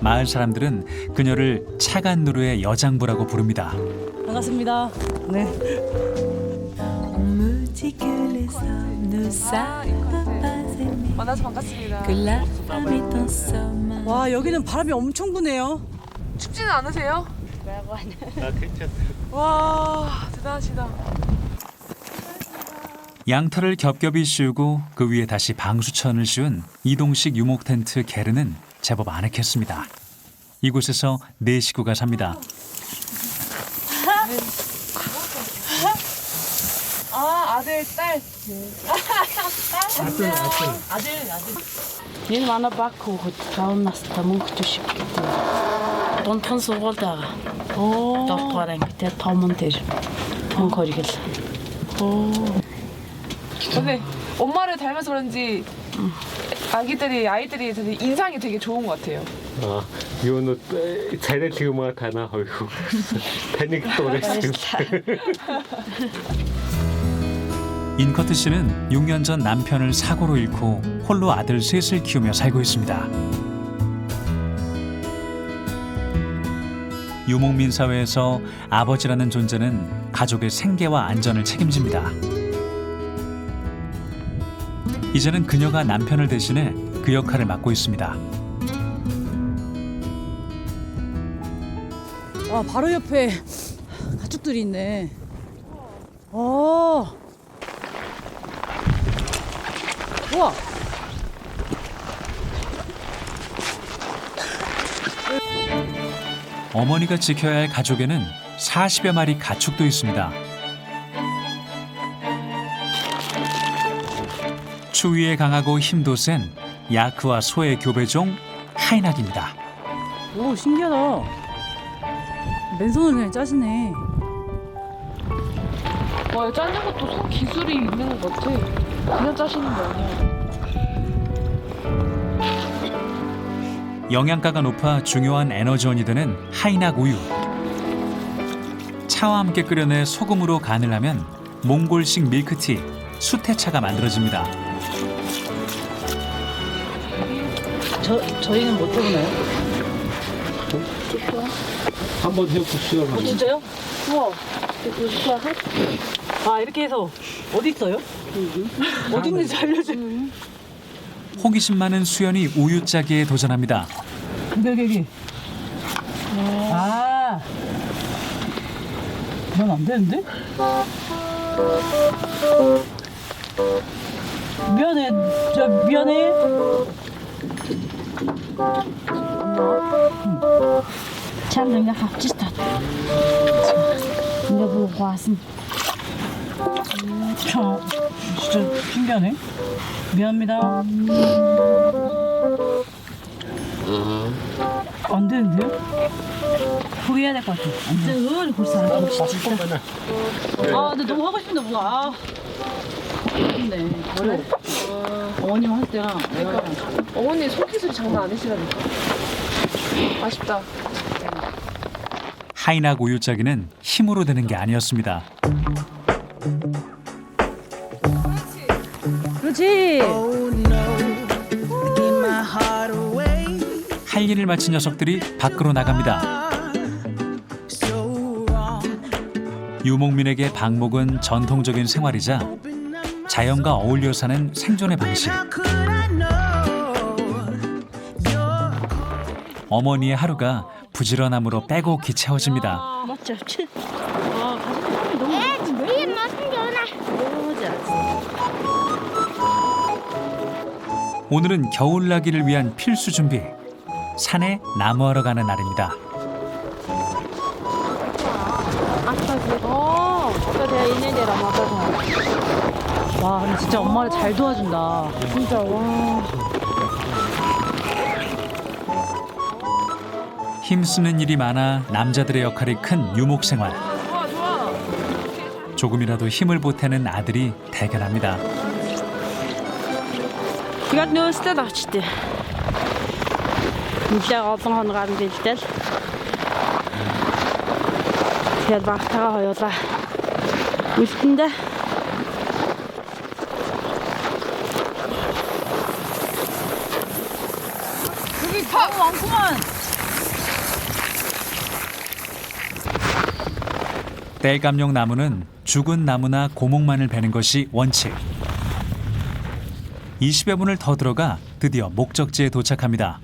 마을 사람들은 그녀를 차간 누르의 여장부라고 부릅니다. 반갑습니다. 네. 만나서 반갑습니다. 와 여기는 바람이 엄청 부네요. 춥지는 않으세요? 와 대단하시다. 양털을 겹겹이 씌우고 그 위에 다시 방수천을 씌운 이동식 유목 텐트 게르는 제법 아늑했습니다. 이곳에서 네 식구가 삽니다. 아 아들 딸. 아들 아들. 아들 아들. 얘는 하나 받고 다운났을 때 뭉치고 싶겠다. 돈턴 소골다가 오. 똑바랑 그때 더면 되죠. 돈 거리겠어. 오. 근데 엄마를 닮아서 그런지 아기들이 아이들이 되게 인상이 되게 좋은 것 같아요. 아, 이거는 자네 지금 막 가나 어이구 패닉 또래 지금 인커트 씨는 6년 전 남편을 사고로 잃고 홀로 아들 셋을 키우며 살고 있습니다. 유목민 사회에서 아버지라는 존재는 가족의 생계와 안전을 책임집니다. 이제는 그녀가 남편을 대신해 그 역할을 맡고 있습니다. 와 바로 옆에 가축들이 있네. 어. 우와. 어머니가 지켜야 할 가족에는 40여 마리 가축도 있습니다. 추위에 강하고 힘도 센 야크와 소의 교배종 하이낙입니다. 오 신기하다. 맨손으로 그냥 짜시네. 와 짜는 것도 손 기술이 있는 것 같아. 그냥 짜시는 거 아니야. 영양가가 높아 중요한 에너지원이 되는 하이낙 우유. 차와 함께 끓여내 소금으로 간을 하면 몽골식 밀크티, 수태차가 만들어집니다. 저 저희는 못 해보나요? 한번 해보시죠. 어, 진짜요? 우와. 아 이렇게 해서 어디 있어요? 어디 있는지 알려줘. 호기심 많은 수연이 우유 짜기에 도전합니다. 여기 여기. 아. 그럼 안 되는데? 미안해. 저 미안해. Чамд ингээ хавчих тат. Ингээ бүр гоасан. 참 진짜 신기하네. 미안합니다. 안 되는데요? 포기해야 될 것 같아. 안 돼. 은 벌써 안 돼. 아, 근데 너무 하고 싶은데 뭔가. 아. 근데 원래 어머님 할 때랑 내가 어머니 손 기술이 장난 아니시라니까. 아쉽다. 하이낙 우유 짜기는 힘으로 되는 게 아니었습니다. 그렇지. 할 일을 마친 녀석들이 밖으로 나갑니다. 유목민에게 방목은 전통적인 생활이자 자연과 어울려 사는 생존의 방식. 어머니의 하루가 부지런함으로 빼곡히 채워집니다. 오늘은 겨울나기를 위한 필수 준비. 산에 나무하러 가는 날입니다. 아빠 그거. 와, 근데 진짜 엄마를 잘 도와준다. 진짜 와. 힘쓰는 일이 많아 남자들의 역할이 큰 유목 생활. 좋아 좋아. 조금이라도 힘을 보태는 아들이 대견합니다. Тэгээд нөөстэй л очтээ. Нилээ олон хоногоор нь бэлдээл. Тэгээд багтаага хоёулаа. 먹고 싶은데? 여기 다 많구만. 땔감용 나무는 죽은 나무나 고목만을 베는 것이 원칙. 20여 분을 더 들어가 드디어 목적지에 도착합니다.